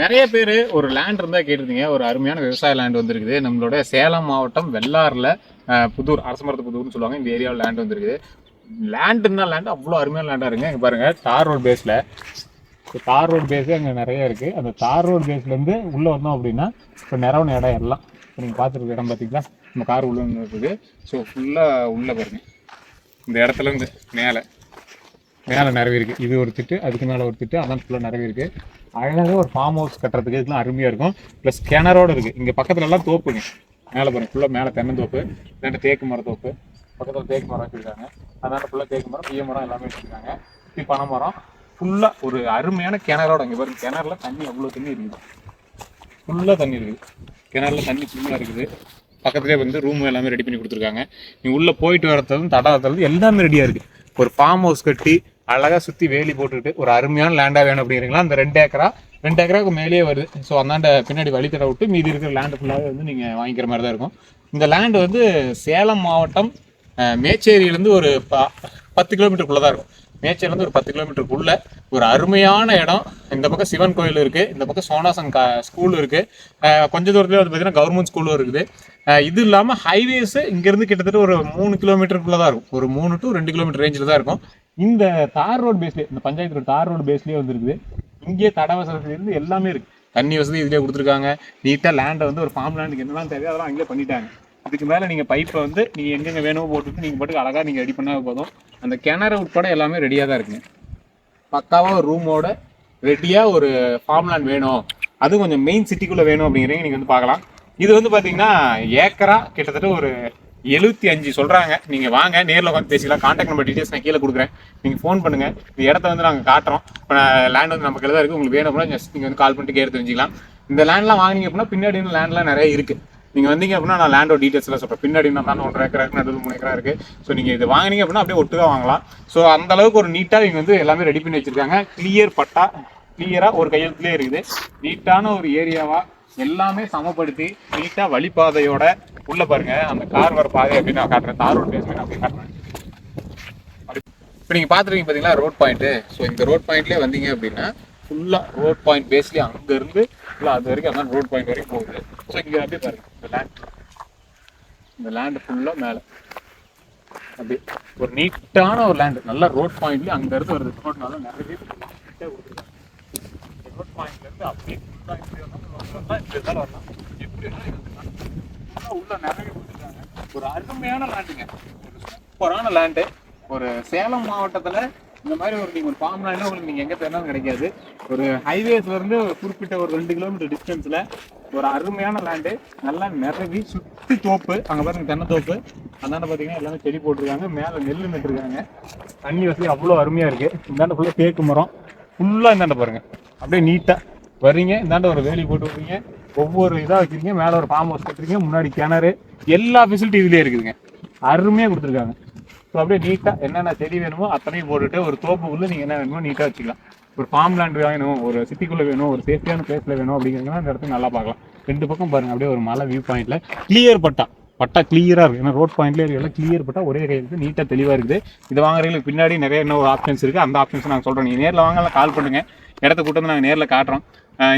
நிறைய பேர் ஒரு லேண்ட் இருந்தால் கேட்டிருந்தீங்க. ஒரு அருமையான விவசாய லேண்ட் வந்திருக்குது. நம்மளோட சேலம் மாவட்டம் வெள்ளாறில் புதூர் அரசமரத்து புதூர்னு சொல்லுவாங்க. இந்த ஏரியாவில் லேண்ட் வந்திருக்குது. லேண்டுன்னா லேண்ட் அவ்வளோ அருமையான லேண்டாக இருக்குங்க. இங்கே பாருங்கள் தார் ரோட் பேஸில் தார் ரோட் பேஸு அங்கே நிறைய இருக்குது அந்த தார் ரோட் பேஸ்லேருந்து உள்ளே வந்தோம் அப்படின்னா இப்போ நிறவன இடம் எல்லாம். இப்போ நீங்கள் பார்த்துருக்க இடம் பார்த்தீங்களா? நம்ம கார் உள்ளே இருக்குது ஸோ ஃபுல்லாக உள்ளே பாருங்க. இந்த இடத்துலேருந்து மேலே. மேலே நிறைய இருக்குது இது ஒரு திட்டு அதுக்கு மேலே ஒரு திட்டு அதான் ஃபுல்லாக நிறைய இருக்குது அழகாக ஒரு ஃபார்ம் ஹவுஸ் கட்டுறதுக்கு இதெல்லாம் அருமையாக இருக்கும். ப்ளஸ் கிணறோட இருக்குது இங்கே பக்கத்துல எல்லாம் தோப்புங்க மேலே பாருங்க ஃபுல்லாக மேலே தென்னந்தோப்பு ரெண்டு தேக்கு மரம் தோப்பு. பக்கத்தில் தேக்கு மரம் வச்சுருக்காங்க. அதனால் ஃபுல்லாக தேக்கு மரம் பிய மரம் எல்லாமே வச்சுருக்காங்க. இப்படி பனை மரம். ஃபுல்லாக ஒரு அருமையான கிணறோட இங்கே பாருங்க. கிணறுல தண்ணி அவ்வளோ தண்ணி இருக்குது. ஃபுல்லாக தண்ணி இருக்குது. கிணறுல தண்ணி ஃபுல்லாக இருக்குது. பக்கத்துலேயே வந்து ரூம் எல்லாமே ரெடி பண்ணி கொடுத்துருக்காங்க. நீ உள்ளே போயிட்டு வரதும் தடாதது எல்லாமே ரெடியாக இருக்குது ஒரு ஃபார்ம் ஹவுஸ் கட்டி அழகாக சுற்றி வேலி போட்டுக்கிட்டு ஒரு அருமையான லேண்டாக வேணும் அப்படிங்கிறீங்களா? அந்த ரெண்டு ஏக்கரா? ரெண்டு ஏக்கராவுக்கு மேலேயே வருது. ஸோ அந்தாண்ட பின்னாடி வழித்தட விட்டு மீதி இருக்கிற லேண்டு ஃபுல்லாகவே வந்து நீங்கள் வாங்கிக்கிற மாதிரி தான் இருக்கும். இந்த லேண்டு வந்து சேலம் மாவட்டம் மேச்சேரியிலேருந்து ஒரு ப பத்து கிலோமீட்டருக்குள்ளே தான் இருக்கும். மேச்சேர்லேருந்து ஒரு பத்து கிலோமீட்டருக்குள்ளே ஒரு அருமையான இடம். இந்த பக்கம் சிவன் கோயில் இருக்குது இந்த பக்கம் சோனாசன் கா ஸ்கூல் இருக்குது கொஞ்ச தூரத்துலேயே வந்து பார்த்தீங்கன்னா கவர்மெண்ட் ஸ்கூலும் இருக்குது. இது இல்லாமல் ஹைவேஸு இங்கேருந்து கிட்டத்தட்ட ஒரு மூணு கிலோமீட்டருக்குள்ளே தான் இருக்கும். ஒரு மூணு டு ரெண்டு கிலோமீட்டர் ரேஞ்சில் தான் இருக்கும். இந்த தார் ரோடு பேஸ்லேயே இந்த பஞ்சாயத்து ரோடு தார் ரோடு பேஸ்லேயே வந்துருக்குது. இங்கேயே தட வசதியிலேருந்து எல்லாமே இருக்குது தண்ணி வசதி இதுலேயே கொடுத்துருக்காங்க. நீட்டாக லேண்டை வந்து ஒரு ஃபார்ம் லேண்டுக்கு என்னெல்லாம் தேவையோ அதெல்லாம் அங்கேயே பண்ணிட்டாங்க. இதுக்கு மேலே நீங்கள் பைப்பை வந்து நீங்கள் எங்கெங்கே வேணுமோ போட்டுட்டு நீங்கள் பாட்டுக்கு அழகாக நீங்கள் ரெடி பண்ணால் போதும். அந்த கிணறு உட்பட எல்லாமே ரெடியாக தான் இருக்குங்க பக்காவாக ஒரு ரூமோட ரெடியாக ஒரு ஃபார்ம்லேண்ட் வேணும். அதுவும் கொஞ்சம் மெயின் சிட்டிக்குள்ளே வேணும் அப்படிங்கிறீங்க நீங்கள் வந்து பார்க்கலாம். இது வந்து பார்த்தீங்கன்னா ஏக்கரா கிட்டத்தட்ட ஒரு எழுபத்தி அஞ்சு சொல்கிறாங்க நீங்கள் வாங்க நேரில் உட்காந்து பேசிக்கலாம். காண்டாக்ட் நம்பர் டீட்டெயில்ஸ் நான் கீழே கொடுக்குறேன். நீங்கள் ஃபோன் பண்ணுங்கள் இந்த இடத்த வந்து நாங்கள் காட்டுறோம். இப்போ லேண்ட் வந்து நம்ம தான் இருக்குது உங்களுக்கு வேணும் அப்படின்னா ஜஸ்ட் நீங்கள் வந்து கால் பண்ணிட்டு கேட்டு தெரிஞ்சிக்கலாம். இந்த லேண்ட்லாம் வாங்கினீங்க அப்படின்னா பின்னாடி லேண்ட்லாம் நிறைய இருக்குது நீங்கள் வந்தீங்க அப்படின்னா நான் லேண்டோட டீட்டெயில்ஸ்லாம் சொல்கிறேன் பின்னாடி நான் தான் ஒன்றரை ஏக்கர் இருக்கு நடுவில் மூணு ஏக்கரா இருக்குது ஸோ நீங்கள் இது வாங்குனீங்க அப்படின்னா அப்படியே ஒட்டுக்காக வாங்கலாம். ஸோ அந்த அளவுக்கு ஒரு நீட்டாக இவங்க வந்து எல்லாமே ரெடி பண்ணி வச்சிருக்காங்க. கிளியர் பட்டா கிளியராக ஒரு கையெழுத்துலேயே இருக்குது. நீட்டான ஒரு ஏரியாவாக எல்லாமே சமப்படுத்தி நீட்டாக வழிபாதையோட உள்ளே பாருங்கள் அந்த கார் வர பாதை அப்படின்னு நான் காட்டுறேன். தார் ரோட் பேஸ் நான் அப்படி காட்டுறேன். இப்போ நீங்கள் பார்த்துருக்கீங்க பார்த்தீங்களா ரோட் பாயிண்ட்டு ஸோ இந்த ரோட் பாயிண்ட்லேயே வந்தீங்க அப்படின்னா ஃபுல்லாக ரோட் பாயிண்ட் பேஸ்லேயே அங்கேருந்து ஃபுல்லாக அது வரைக்கும் அதான் ரோட் பாயிண்ட் வரைக்கும் போகுது. ஸோ இங்கே அப்படியே பாருங்க. இந்த லேண்ட் இந்த லேண்டு ஃபுல்லாக மேலே. அப்படியே ஒரு நீட்டான ஒரு லேண்டு நல்ல ரோட் பாயிண்ட்லேயே அங்கேருந்து வருது ரோட்னால நிறைய பேர் நீட்டாக கொடுத்துருக்காங்க ரோட் பாயிண்ட்லேருந்து அப்படியே ஃபுல்லாக இப்படி வரலாம் இப்படி தான் வரலாம். எப்படி வேணாலும் உள்ள நிறைய கொடுத்துருக்காங்க ஒரு அருமையான லேண்டுங்க ஒரு சூப்பரான லேண்டு ஒரு சேலம் மாவட்டத்தில் இந்த மாதிரி ஒரு நீங்கள் ஒரு ஃபார்ம்லாம் உங்களுக்கு நீங்கள் எங்கே தேர்னாலும் கிடைக்காது. ஒரு ஹைவேஸ்லேருந்து ஒரு குறிப்பிட்ட ஒரு ரெண்டு கிலோமீட்டர் டிஸ்டன்ஸில் ஒரு அருமையான லேண்டு நல்லா நிறவி சுற்றி தோப்பு. அங்கே பாருங்க தென்னை தோப்பு. அந்தாண்ட பார்த்தீங்கன்னா எல்லாமே செடி போட்டிருக்காங்க. மேலே நெல் நட்டுருக்காங்க. தண்ணி வசதி அவ்வளோ அருமையாக இருக்குது இந்தாண்ட ஃபுல்லாக தேக்கு மரம். ஃபுல்லாக இந்தாண்ட பாருங்க. அப்படியே நீட்டாக வர்றீங்க. இந்தாண்ட ஒரு வேலி போட்டு விட்றீங்க. ஒவ்வொரு இதாக வச்சுருக்கீங்க. மேலே ஒரு ஃபார்ம் ஹவுஸ் கட்டுறீங்க முன்னாடி கிணறு. எல்லா ஃபெசிலிட்டி இதுலேயே இருக்குதுங்க. அருமையாக கொடுத்துருக்காங்க. ஸோ அப்படியே நீட்டாக என்னென்ன செடி வேணுமோ அத்தனையும் போட்டுட்டு ஒரு தோப்புக்குள்ளே நீங்கள் என்ன வேணுமோ நீட்டாக வச்சுக்கலாம். ஒரு ஃபார்ம் லேண்ட் வேணும் ஒரு சிட்டிக்குள்ளே வேணும் ஒரு சேஃப்டியான பிளேஸில் வேணும் அப்படிங்கிறதுனா அந்த இடத்துல நல்லா பார்க்கலாம். ரெண்டு பக்கம் பாருங்க அப்படியே ஒரு மலை வியூ பாயிண்ட்ல கிளியர் பட்டா. பட்டா கிளியராக இருக்குது ஏன்னா ரோட் பாயிண்ட்லேயே எல்லாம் கிளியர் பட்டா ஒரே கையில் நீட்டாக தெளிவாக இருக்குது. இது வாங்குறதுக்கு பின்னாடி நிறைய இன்னும் ஒரு ஆப்ஷன்ஸ் இருக்குது அந்த ஆப்ஷன்ஸ் நாங்கள் சொல்கிறோம் நீங்கள் நேரில் வாங்கல கால் பண்ணுங்க. இடத்த கூட்டு வந்து நாங்கள் நேரில் காட்டுறோம்.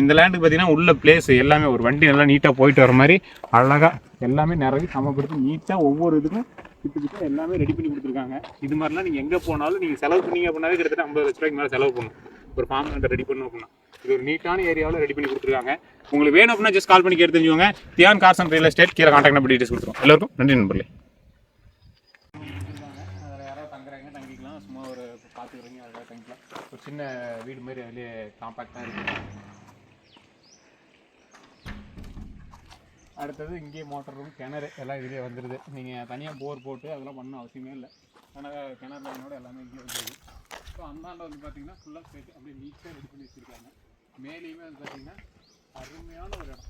இந்த லேண்டுக்கு பார்த்தீங்கன்னா உள்ள பிளேஸ் எல்லாமே ஒரு வண்டி நல்லா நீட்டாக போயிட்டு வர மாதிரி அழகாக எல்லாமே நிறைய சமப்படுத்தி நீட்டாக ஒவ்வொரு இதுக்கும் கிட்ட கிட்ட எல்லாமே ரெடி பண்ணி கொடுத்துருக்காங்க. இது மாதிரிலாம் நீங்கள் எங்கே போனாலும் நீங்கள் செலவு பண்ணீங்க அப்படின்னாவே கிட்டத்தட்ட ஐம்பது லட்ச ரூபாய்க்கு மேலே செலவு பண்ணணும் ஒரு ஃபார்ம் ரெடி பண்ணணும் அப்படின்னா. இது ஒரு நீட்டான ஏரியாவில் ரெடி பண்ணி கொடுத்துருக்காங்க. உங்களுக்கு வேணும் அப்படின்னா ஜஸ்ட் கால் பண்ணி கேட்டு தெரிஞ்சுக்கோங்க தியான் கார்சன் ரியல் எஸ்டேட் கீழே கான்டாக்ட் நம்பர் டீட்டெயில்ஸ் கொடுத்துருவோம். எல்லாருக்கும் நன்றி நண்பர்களே. அதில் யாராவது தங்குறாங்க தங்கிக்கலாம் சும்மா ஒரு பார்த்துக்கிறீங்க அதில் தங்கிக்கலாம் ஒரு சின்ன வீடு மாதிரி அதுலேயே காம்பாக்டாக இருக்குது அடுத்தது இங்கேயே மோட்டர் ரூம் கிணறு எல்லாம் இதுலேயே வந்துடுது நீங்கள் தனியாக போர் போட்டு அதெல்லாம் பண்ண அவசியமே இல்லை. ஆனால் கிணறு லைனோட எல்லாமே இங்கேயே வந்துடுது ஸோ அந்தாண்ட வந்து பார்த்தீங்கன்னா ஃபுல்லாக சேர்த்து அப்படியே நீட்டாக ரெடி பண்ணி வச்சுருக்காங்க. மேலேயுமே வந்து பார்த்தீங்கன்னா அருமையான ஒரு இடம்.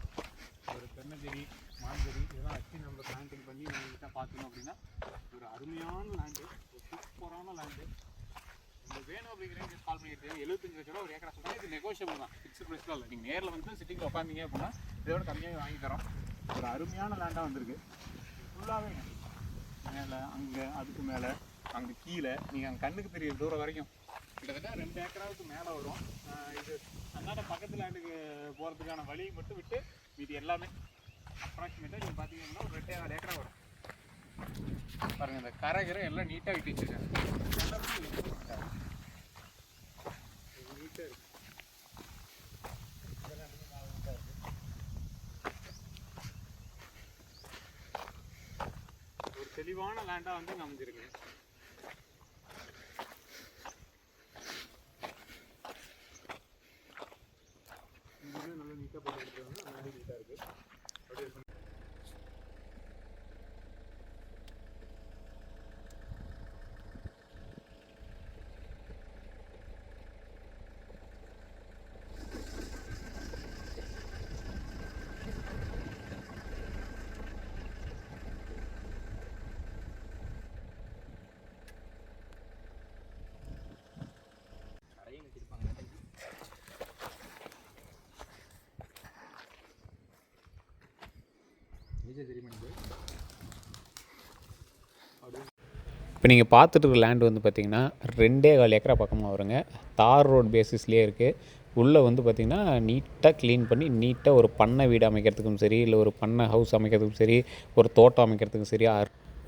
ஒரு தென்னஞ்செடி மாஞ்செடி இதெல்லாம் வச்சு நம்ம பிளான்டிங் பண்ணி நம்மகிட்ட பார்த்தோம் அப்படின்னா ஒரு அருமையான லேண்டு ஒரு சூப்பரான லேண்டு உங்களுக்கு வேணும் அப்படிங்கிறீங்க கால் பண்ணிட்டு எழுபத்தஞ்சு லட்ச ரூபா ஒரு ஏக்கரா சொல்கிறாங்க இது நெகோஷியபிள் தான். ஃபிக்ஸ் ப்ரைஸ்லாம் இல்லை. நீங்கள் நேரில் வந்து சிட்டிங்கில் உட்காந்தீங்க அப்படின்னா இதோட கம்மியாக வாங்கி தரோம். ஒரு அருமையான லேண்டாக வந்திருக்கு. ஃபுல்லாகவே மேலே அங்கே அதுக்கு மேலே. அங்கே கீழே நீங்கள் அங்கே கண்ணுக்கு தெரிய தூரம் வரைக்கும். கிட்டத்தட்ட ரெண்டு ஏக்கராவுக்கு மேலே வரும். இது அந்தாண்ட பக்கத்து லேண்டுக்கு போகிறதுக்கான வழியை மட்டும் விட்டு மீதி எல்லாமே அப்ராக்சிமேட்டாக நீங்கள் பார்த்தீங்கன்னா ஒரு ரெண்டே நாலு ஏக்கரா வரும். பாருங்க இந்த கரை கிரை எல்லாம் நீட்டாக விட்டு வச்சுருக்காங்க. நீட்டாக இருக்கு. ஒரு தெளிவான லேண்டாக வந்து அமைஞ்சிருக்கேன் அமைஞ்சிருக்கு. இப்போ நீங்கள் பார்த்துட்டு இருக்க லேண்ட் வந்து பார்த்தீங்கன்னா ரெண்டே கால் ஏக்கரா பக்கமாக வருங்க. தார் ரோட் பேசிஸ்லேயே இருக்குது உள்ளே வந்து பார்த்திங்கன்னா நீட்டாக க்ளீன் பண்ணி நீட்டாக ஒரு பண்ணை வீடு அமைக்கிறதுக்கும் சரி இல்லை ஒரு பண்ணை ஹவுஸ் அமைக்கிறதுக்கும் சரி ஒரு தோட்டம் அமைக்கிறதுக்கும் சரி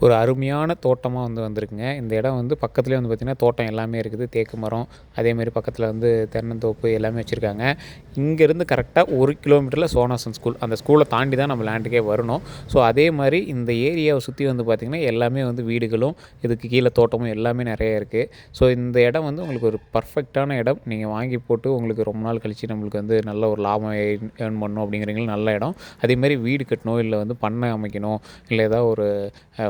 ஒரு அருமையான தோட்டமாக வந்து வந்திருக்குங்க. இந்த இடம் வந்து பக்கத்துலேயே வந்து பார்த்திங்கன்னா தோட்டம் எல்லாமே இருக்குது. தேக்கு மரம் அதேமாரி பக்கத்தில் வந்து தென்னந்தோப்பு எல்லாமே வச்சுருக்காங்க. இங்கேருந்து கரெக்டாக ஒரு கிலோமீட்டரில் சோனாசன் ஸ்கூல் அந்த ஸ்கூலை தாண்டி தான் நம்ம லேண்டுக்கே வரணும். ஸோ அதே மாதிரி இந்த ஏரியாவை சுற்றி வந்து பார்த்திங்கன்னா எல்லாமே வந்து வீடுகளும் இதுக்கு கீழே தோட்டமும் எல்லாமே நிறைய இருக்குது ஸோ இந்த இடம் வந்து உங்களுக்கு ஒரு பர்ஃபெக்டான இடம். நீங்கள் வாங்கி போட்டு உங்களுக்கு ரொம்ப நாள் கழித்து நம்மளுக்கு வந்து நல்ல ஒரு லாபம் ஏர்ன் பண்ணணும் அப்படிங்கிறீங்களும் நல்ல இடம். அதேமாதிரி வீடு கட்டணும் இல்லை வந்து பண்ணை அமைக்கணும் இல்லை ஏதாவது ஒரு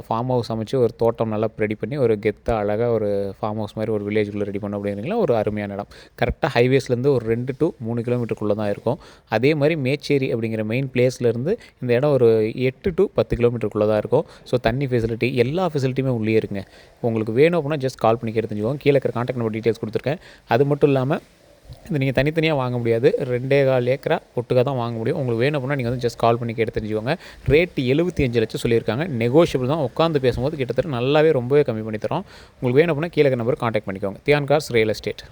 ஃபார்ம் ஃபார்ம் ஹவுஸ் அமைச்சு ஒரு தோட்டம் நல்லா ரெடி பண்ணி ஒரு கெத்தாக அழகாக ஒரு ஃபார்ம் ஹவுஸ் மாதிரி ஒரு வில்லேஜுக்குள்ளே ரெடி பண்ணோம் அப்படிங்கிறீங்களா? ஒரு அருமையான இடம். கரெக்டாக ஹைவேஸ்லேருந்து ஒரு ரெண்டு டு மூணு கிலோமீட்டருக்குள்ளே தான் இருக்கும். அதே மாதிரி மேச்சேரி அப்படிங்கிற மெயின் பிளேஸ்லேருந்து இந்த இடம் ஒரு எட்டு டு பத்து கிலோமீட்டருக்குள்ளே தான் இருக்கும். ஸோ தண்ணி ஃபெசிலிட்டி எல்லா ஃபெசிலிட்டியுமே உள்ளே இருக்குங்க. உங்களுக்கு வேணும் அப்படின்னா ஜஸ்ட் கால் பண்ணி கேட்டு தெரிஞ்சுக்கோங்க. கீழே இருக்கிற கான்டாக்ட் நம்பர் டீட்டெயில்ஸ் கொடுத்துருக்கேன். அது மட்டும் இல்லாமல் இது நீங்கள் தனித்தனியாக வாங்க முடியாது. ரெண்டே கால் ஏக்கரா ஒட்டுக்காக தான் வாங்க முடியும். உங்களுக்கு வேணும் அப்படின்னா நீங்கள் வந்து ஜஸ்ட் கால் பண்ணி கேட்டு தெரிஞ்சுக்கோங்க. ரேட்டு எழுபத்தி அஞ்சு லட்சம் சொல்லியிருக்காங்க. நெகோஷியபிள் தான். உட்காந்து பேசும்போது கிட்டத்தட்ட நல்லாவே ரொம்பவே கம்மி பண்ணி தரோம். உங்களுக்கு வேணும் அப்படின்னா கீழே நம்பர் காண்டாக்ட் பண்ணிக்கோங்க. Dhyan cars real estate